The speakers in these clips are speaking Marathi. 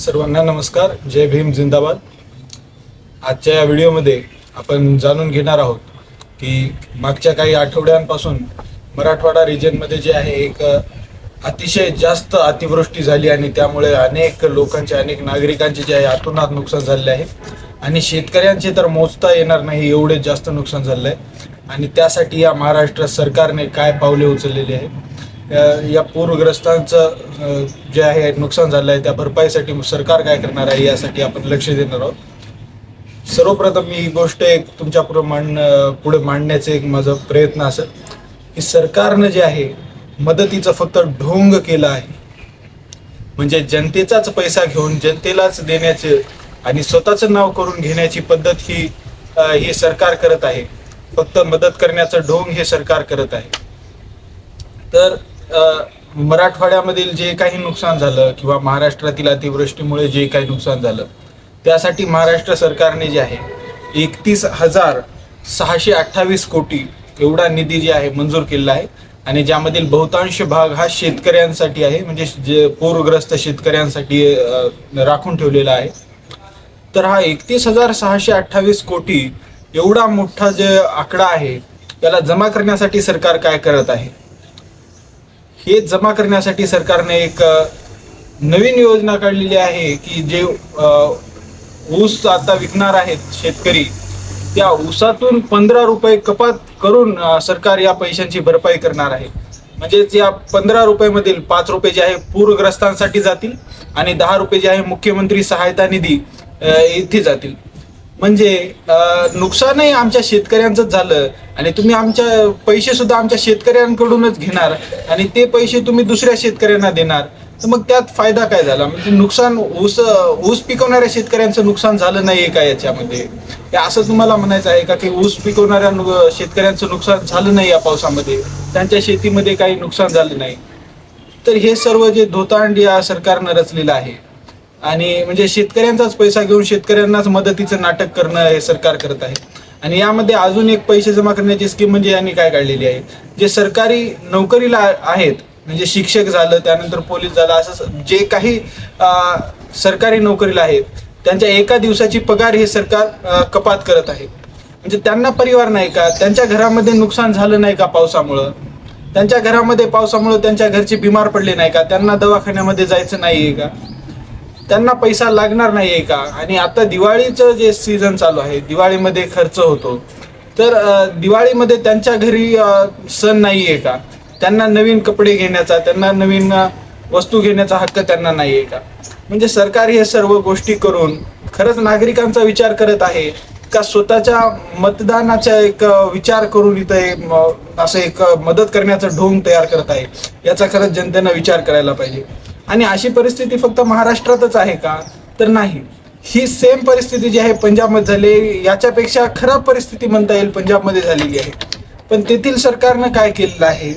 सर्वांना नमस्कार. जय भीम जिंदाबाद. आजच्या या व्हिडिओमध्ये आपण जाणून घेणार आहोत की मागच्या काही आठवड्यांपासून मराठवाडा रिजनमध्ये जे आहे एक अतिशय जास्त अतिवृष्टी झाली आणि त्यामुळे अनेक लोकांचे अनेक नागरिकांचे जे आहे आतोनात नुकसान झाले आहे. आणि शेतकऱ्यांचे तर मोजता येणार नाही एवढे जास्त नुकसान झालेलं आहे. आणि त्यासाठी या महाराष्ट्र सरकारने काय पावले उचललेली आहे? या पूरग्रस्तांचं जे आहे नुकसान झालं आहे त्या भरपाईसाठी सरकार काय करणार आहे यासाठी आपण लक्ष देणार आहोत. सर्वप्रथम मी ही गोष्ट एक तुमच्यापुढे मांड पुढे मांडण्याचे एक माझा प्रयत्न असेल की सरकारनं जे आहे मदतीचं फक्त ढोंग केलं आहे. म्हणजे जनतेचाच पैसा घेऊन जनतेलाच देण्याचे आणि स्वतःचं नाव करून घेण्याची पद्धत ही हे सरकार करत आहे. फक्त मदत करण्याचं ढोंग हे सरकार करत आहे. तर मराठवाड्यामधील जे काही नुकसान झालं किंवा महाराष्ट्रातील अतिवृष्टीमुळे जे काही नुकसान झालं त्यासाठी महाराष्ट्र सरकारने जे आहे एकतीस हजार सहाशे अठ्ठावीस कोटी एवढा निधी जे आहे मंजूर केलेला आहे. आणि ज्यामधील बहुतांश भाग हा शेतकऱ्यांसाठी आहे म्हणजे जे पूरग्रस्त शेतकऱ्यांसाठी राखून ठेवलेला आहे. तर हा एकतीस हजार सहाशे अठ्ठावीस कोटी एवढा मोठा जे आकडा आहे त्याला जमा करण्यासाठी सरकार काय करत आहे? हे जमा करण्यासाठी सरकारने एक नवीन योजना काढलेली आहे की जे ऊस आता विकणार आहेत शेतकरी त्या ऊसातून पंधरा रुपये कपात करून सरकार या पैशांची भरपाई करणार आहे. म्हणजेच या पंधरा रुपयेमधील पाच रुपये जे आहे पूरग्रस्तांसाठी जातील आणि दहा रुपये जे आहे मुख्यमंत्री सहायता निधी येथे जातील. म्हणजे नुकसानही आमच्या शेतकऱ्यांचंच झालं. आणि तुम्ही आमच्या पैसे सुद्धा आमच्या शेतकऱ्यांकडूनच घेणार आणि ते पैसे तुम्ही दुसऱ्या शेतकऱ्यांना देणार. तर मग त्यात फायदा काय झाला? म्हणजे नुकसान ऊस ऊस पिकवणाऱ्या शेतकऱ्यांचं नुकसान झालं नाहीये का याच्यामध्ये? हे असं तुम्हाला म्हणायचं आहे का की ऊस पिकवणाऱ्या शेतकऱ्यांचं नुकसान झालं नाही या पावसामध्ये? त्यांच्या शेतीमध्ये काही नुकसान झालं नाही? तर हे सर्व जे धोतांड या सरकारनं रचलेलं आहे. आणि म्हणजे शेतकऱ्यांचाच पैसा घेऊन शेतकऱ्यांनाच मदतीचं नाटक करणं हे सरकार करत आहे. आणि यामध्ये अजून एक पैसे जमा करण्याची स्कीम म्हणजे यांनी काय काढलेली आहे? जे सरकारी नोकरीला आहेत म्हणजे शिक्षक झालं त्यानंतर पोलीस झालं असं जे काही सरकारी नोकरीला आहेत त्यांच्या एका दिवसाची पगार हे सरकार कपात करत आहे. म्हणजे त्यांना परिवार नाही का? त्यांच्या घरामध्ये नुकसान झालं नाही का पावसामुळं? त्यांच्या घरामध्ये पावसामुळं त्यांच्या घरचे बिमार पडले नाही का? त्यांना दवाखान्यामध्ये जायचं नाही आहे का? त्यांना पैसा लागणार नाहीये का? आणि आता दिवाळीचं जे सीझन चालू आहे दिवाळीमध्ये खर्च होतो. तर दिवाळीमध्ये त्यांच्या घरी सण सण नाहीये का? त्यांना नवीन कपडे घेण्याचा त्यांना नवीन वस्तू घेण्याचा हक्क त्यांना नाहीये का? म्हणजे सरकार हे सर्व गोष्टी करून खरंच नागरिकांचा विचार करत आहे का स्वतःच्या मतदानाचा एक विचार करून इथं असं एक मदत करण्याचं ढोंग तयार करत आहे? याचा खरंच जनतेनं विचार करायला पाहिजे. आणि अशी परिस्थिती फक्त महाराष्ट्रातच आहे का? तर नाही. ही सेम परिस्थिती जी आहे पंजाबमध्ये झाली याच्यापेक्षा खराब परिस्थिती म्हणता येईल पंजाबमध्ये झालेली आहे. पण तेथील सरकारनं काय केलेलं आहे?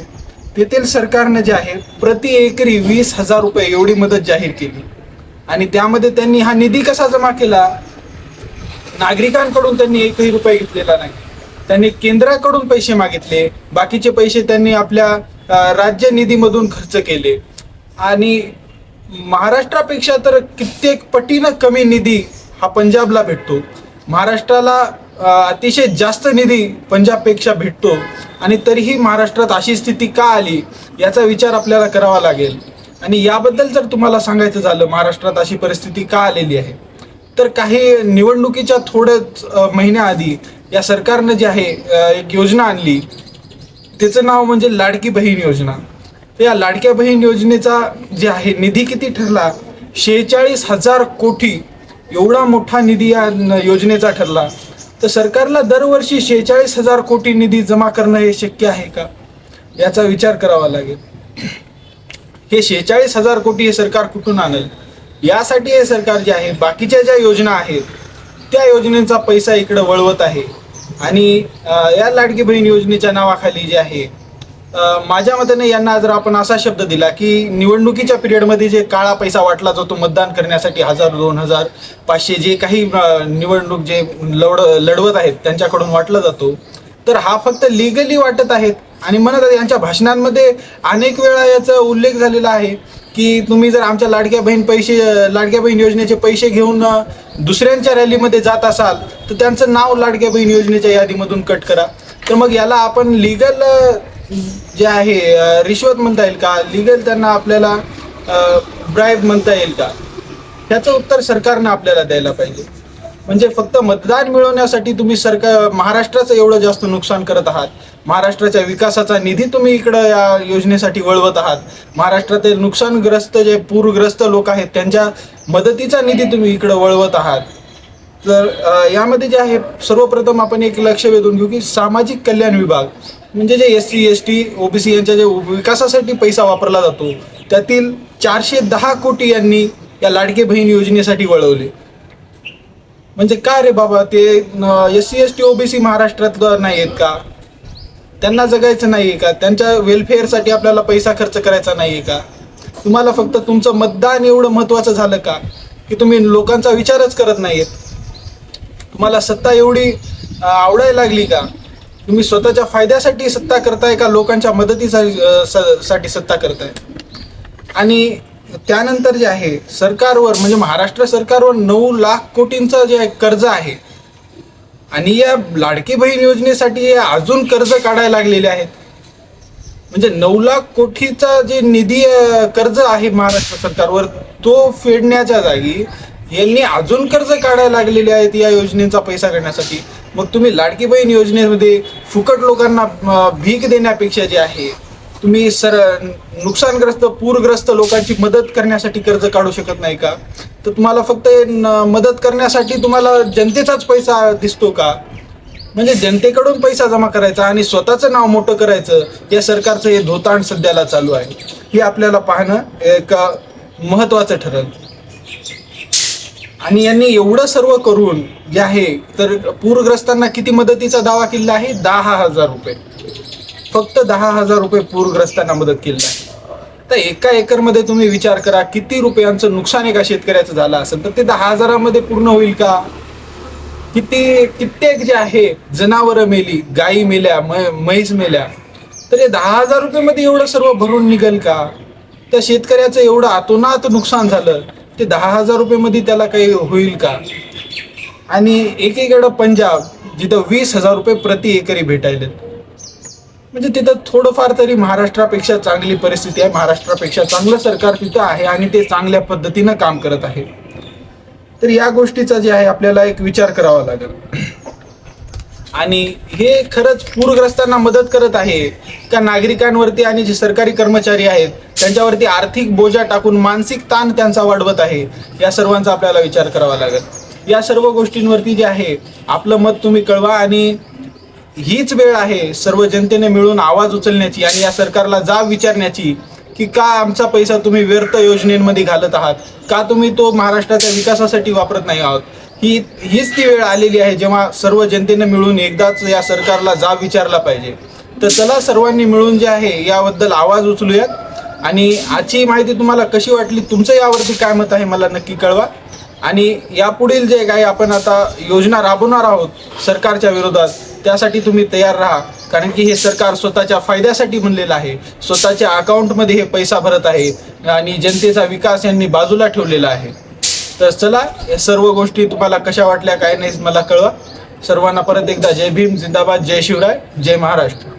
तेथील सरकारनं जे आहे प्रति एकरी वीस हजार रुपये एवढी मदत जाहीर केली. आणि त्यामध्ये त्यांनी हा निधी कसा जमा केला? नागरिकांकडून त्यांनी एकही रुपये घेतलेला नाही. त्यांनी केंद्राकडून पैसे मागितले. बाकीचे पैसे त्यांनी आपल्या राज्य निधीमधून खर्च केले. आणि महाराष्ट्रापेक्षा तर कित्येक पटीनं कमी निधी हा पंजाबला भेटतो. महाराष्ट्राला अतिशय जास्त निधी पंजाबपेक्षा भेटतो. आणि तरीही महाराष्ट्रात अशी स्थिती का आली याचा विचार आपल्याला करावा लागेल. आणि याबद्दल जर तुम्हाला सांगायचं झालं महाराष्ट्रात अशी परिस्थिती का आलेली आहे? तर काही निवडणुकीच्या थोड्याच महिन्याआधी या सरकारनं जे आहे एक योजना आणली. त्याचं नाव म्हणजे लाडकी बहीण योजना. तर या लाडक्या बहीण योजनेचा जे आहे निधी किती ठरला? शेहेचाळीस हजार कोटी एवढा मोठा निधी या न- योजनेचा ठरला. तर सरकारला दरवर्षी शेहेचाळीस हजार कोटी निधी जमा करणं हे शक्य आहे का? याचा विचार करावा लागेल. हे शेहेचाळीस हजार कोटी हे सरकार कुठून आणेल? यासाठी हे सरकार जे आहे बाकीच्या ज्या योजना आहेत त्या योजनेचा पैसा इकडं वळवत आहे. आणि या लाडकी बहीण योजनेच्या नावाखाली जे आहे माझ्या मताने यांना जर आपण असा शब्द दिला की निवडणुकीच्या पिरियडमध्ये जे काळा पैसा वाटला जातो मतदान करण्यासाठी हजार दोन हजार पाचशे जे काही निवडणूक जे लढ लढवत आहेत त्यांच्याकडून वाटला जातो तर हा फक्त लिगली वाटत आहेत. आणि म्हणत यांच्या भाषणांमध्ये अनेक वेळा याचा उल्लेख झालेला आहे की तुम्ही जर आमच्या लाडक्या बहीण पैसे लाडक्या बहीण योजनेचे पैसे घेऊन दुसऱ्यांच्या रॅलीमध्ये जात असाल तर त्यांचं नाव लाडक्या बहीण योजनेच्या यादीमधून कट करा. तर मग याला आपण लिगल जे आहे रिश्वत म्हणता येईल का? लिगल त्यांना आपल्याला ब्राईब म्हणता येईल का? ह्याचं उत्तर सरकारनं आपल्याला द्यायला पाहिजे. म्हणजे फक्त मतदान मिळवण्यासाठी तुम्ही सरकार महाराष्ट्राचं एवढं जास्त नुकसान करत आहात. महाराष्ट्राच्या विकासाचा निधी तुम्ही इकडं या योजनेसाठी वळवत आहात. महाराष्ट्रातील नुकसानग्रस्त जे पूरग्रस्त लोक आहेत त्यांच्या मदतीचा निधी तुम्ही इकडं वळवत आहात. तर यामध्ये जे आहे सर्वप्रथम आपण एक लक्ष वेधून घेऊ की सामाजिक कल्याण विभाग. म्हणजे जे S C S T OBC यांच्या जे विकासासाठी पैसा वापरला जातो त्यातील चारशे दहा कोटी यांनी या लाडके बहीण योजनेसाठी वळवले. म्हणजे काय रे बाबा ते S C S T OBC महाराष्ट्रात नाही आहेत का? त्यांना जगायचं नाही आहे का? त्यांच्या वेलफेअरसाठी आपल्याला पैसा खर्च करायचा नाही आहे का? तुम्हाला फक्त तुमचं मतदान एवढं महत्त्वाचं झालं का? की तुम्ही लोकांचा विचारच करत नाहीयेत? तुम्हाला सत्ता एवढी आवडायला लागली का? तुम्ही स्वतःच्या फायद्यासाठी सत्ता करताय का लोकांच्या मदतीसाठी साठी सत्ता करताय? आणि त्यानंतर जे आहे सरकारवर म्हणजे महाराष्ट्र सरकारवर नऊ लाख कोटींचं जे कर्ज आहे आणि या लाडकी बहीण योजनेसाठी अजून कर्ज काढायला लागलेले आहेत. म्हणजे नऊ लाख कोटीचा जे निधी कर्ज आहे महाराष्ट्र सरकारवर तो फेडण्याच्या जागी यांनी अजून कर्ज काढायला लागलेले आहेत या योजनेचा पैसा काढण्यासाठी मग तुम्ही लाडकी बहीण योजनेमध्ये फुकट लोकांना भीक देण्यापेक्षा जे आहे तुम्ही सर नुकसानग्रस्त पूरग्रस्त लोकांची मदत करण्यासाठी कर्ज काढू शकत नाही का? तर तुम्हाला फक्त न- मदत करण्यासाठी तुम्हाला जनतेचाच पैसा दिसतो का? म्हणजे जनतेकडून पैसा जमा करायचा आणि स्वतःचं नाव मोठं करायचं या सरकारचं हे धोताण सध्याला चालू आहे. हे आपल्याला पाहणं एक महत्त्वाचं ठरेल. आणि यांनी एवढं सर्व करून जे आहे तर पूरग्रस्तांना किती मदतीचा दावा केला आहे? दहा हजार रुपये. फक्त दहा हजार रुपये पूरग्रस्तांना मदत केली आहे. तर एका एकरमध्ये तुम्ही विचार करा किती रुपयांचं नुकसान एका शेतकऱ्याचं झालं असेल तर ते दहा हजारामध्ये पूर्ण होईल का? किती कित्येक जे आहे जनावरं मेली गायी मेल्या मै म्हैस मेल्या तर हे दहा हजार रुपयेमध्ये एवढं सर्व भरून निघेल का? त्या शेतकऱ्याचं एवढं आतोनात नुकसान झालं ते दहा हजार रुपयेमध्ये त्याला काही होईल का? आणि एकीकडं पंजाब जिथं वीस हजार रुपये प्रति एकरी भेटायलेत. म्हणजे तिथं थोडंफार तरी महाराष्ट्रापेक्षा चांगली परिस्थिती आहे. महाराष्ट्रापेक्षा चांगलं सरकार तिथं आहे आणि ते चांगल्या पद्धतीनं काम करत आहे. तर या गोष्टीचा जे आहे आपल्याला एक विचार करावा लागेल. आणि हे खरंच पूरग्रस्तांना मदत करत आहे. का नागरिकांवरती आणि जे सरकारी कर्मचारी आहेत त्यांच्यावरती आर्थिक बोजा टाकून मानसिक ताण त्यांचा वाढवत आहे. या सर्वांचा आपल्याला विचार करावा लागेल. या सर्व गोष्टींवरती जे आहे आपलं मत तुम्ही कळवा आणि हीच वेळ आहे सर्व जनतेने मिळून आवाज उचलण्याची आणि या सरकारला जाब विचारण्याची की का आमचा पैसा तुम्ही व्यर्थ योजनेमध्ये घालत आहात? का तुम्ही तो महाराष्ट्राच्या विकासासाठी वापरत नाही आहात? ही हीच ती वेळ आलेली आहे जेव्हा सर्व जनतेनं मिळून एकदाच या सरकारला जाब विचारला पाहिजे. तर चला सर्वांनी मिळून जे आहे याबद्दल आवाज उचलूयात. आणि आजची माहिती तुम्हाला कशी वाटली तुमचं यावरती काय मत आहे मला नक्की कळवा. आणि यापुढील जे काही आपण आता योजना राबवणार आहोत सरकारच्या विरोधात त्यासाठी तुम्ही तयार राहा. कारण की हे सरकार स्वतःच्या फायद्यासाठी बनलेलं आहे. स्वतःच्या अकाउंटमध्ये हे पैसा भरत आहे. आणि जनतेचा विकास यांनी बाजूला ठेवलेला आहे. तर चला या सर्व गोष्टी तुम्हाला कशा वाटल्या काय नाही मला कळवा. सर्वांना परत एकदा जय भीम जिंदाबाद जय शिवराय जय महाराष्ट्र.